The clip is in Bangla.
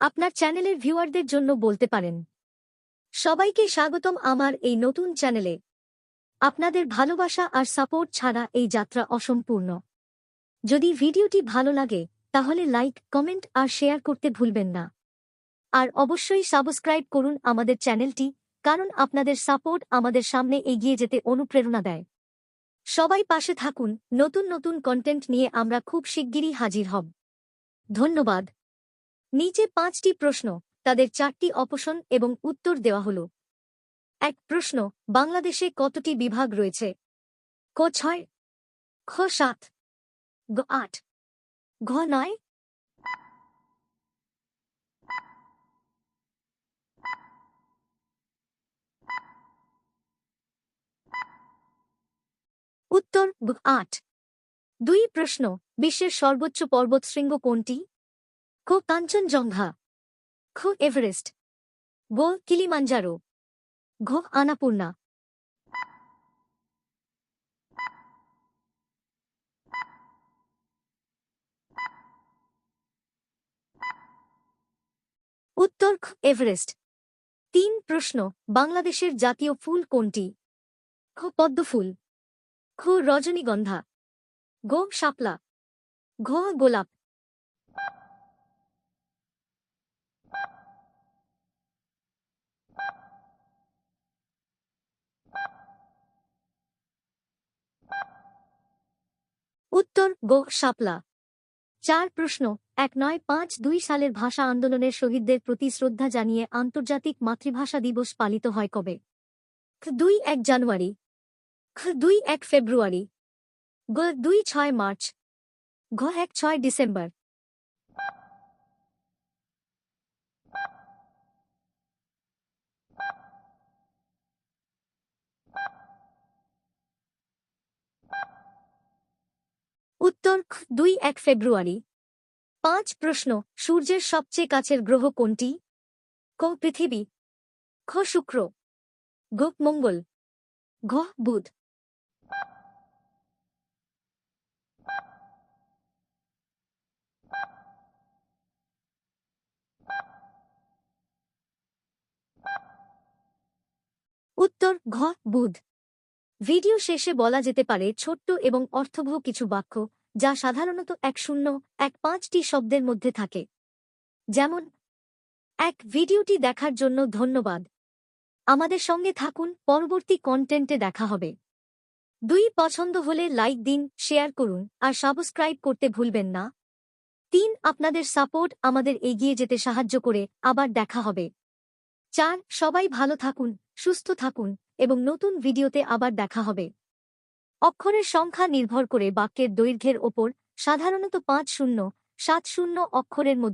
আপনার চ্যানেলের ভিউয়ারদের জন্য বলতে পারেন। সবাইকে স্বাগতম আমার এই নতুন চ্যানেলে। আপনাদের ভালোবাসা আর সাপোর্ট ছাড়া এই যাত্রা অসম্পূর্ণ। যদি ভিডিওটি ভালো লাগে, তাহলে লাইক, কমেন্ট আর শেয়ার করতে ভুলবেন না। আর অবশ্যই সাবস্ক্রাইব করুন আমাদের চ্যানেলটি, কারণ আপনাদের সাপোর্ট আমাদের সামনে এগিয়ে যেতে অনুপ্রেরণা দেয়। সবাই পাশে থাকুন, নতুন নতুন কন্টেন্ট নিয়ে আমরা খুব শিগগিরই হাজির হব। ধন্যবাদ। নিচে পাঁচটি প্রশ্ন, তাদের চারটি অপশন এবং উত্তর দেওয়া হল। এক প্রশ্ন, বাংলাদেশে কতটি বিভাগ রয়েছে? ক ছয়, খ সাত, গ আট, ঘ নয়। উত্তর আট। দুই প্রশ্ন, বিশ্বের সর্বোচ্চ পর্বতশৃঙ্গ কোনটি? ক কাঞ্চনজঙ্ঘা খ এভারেস্ট গ কিলিমাঞ্জারো ঘ আনাপূর্ণা উত্তর খ এভারেস্ট তিন প্রশ্ন বাংলাদেশের জাতীয় ফুল কোনটি খ পদ্মফুল খ রজনীগন্ধা গ শাপলা ঘ গোলাপ উত্তর, গো, শাপলা। চার প্রশ্ন, এক নয়, পাঁচ, দুই সালের ভাষা আন্দোলনের শহীদদের প্রতি শ্রদ্ধা জানিয়ে আন্তর্জাতিক মাতৃভাষা দিবস পালিত হয় কবে? দুই, এক জানুয়ারি। দুই, এক ফেব্রুয়ারি। গ, দুই, ছয় মার্চ। ঘ, এক, ছয় ডিসেম্বর। উত্তর দুই এক ফেব্রুয়ারি। পাঁচ প্রশ্ন, সূর্যের সবচেয়ে কাছের গ্রহ কোনটি? ক, পৃথিবী। খ, শুক্র। গ, মঙ্গল। ঘ, বুধ। উত্তর, ঘ, বুধ। ভিডিও শেষে বলা যেতে পারে ছোট্ট এবং অর্থবহ কিছু বাক্য। যা সাধারণত এক শূন্য, এক পাঁচটি শব্দের মধ্যে থাকে। যেমন, এক ভিডিওটি দেখার জন্য ধন্যবাদ। আমাদের সঙ্গে থাকুন, পরবর্তী কন্টেন্টে দেখা হবে। দুই, পছন্দ হলে লাইক দিন, শেয়ার করুন, আর সাবস্ক্রাইব করতে ভুলবেন না। তিন, আপনাদের সাপোর্ট আমাদের এগিয়ে যেতে সাহায্য করে, আবার দেখা হবে। চার, সবাই ভালো থাকুন, সুস্থ থাকুন, এবং নতুন ভিডিওতে আবার দেখা হবে। অক্ষরের সংখ্যা নির্ভর করে বাক্যের দৈর্ঘ্যের ওপর সাধারণত পাঁচ শূন্য সাত শূন্য অক্ষরের মধ্যে।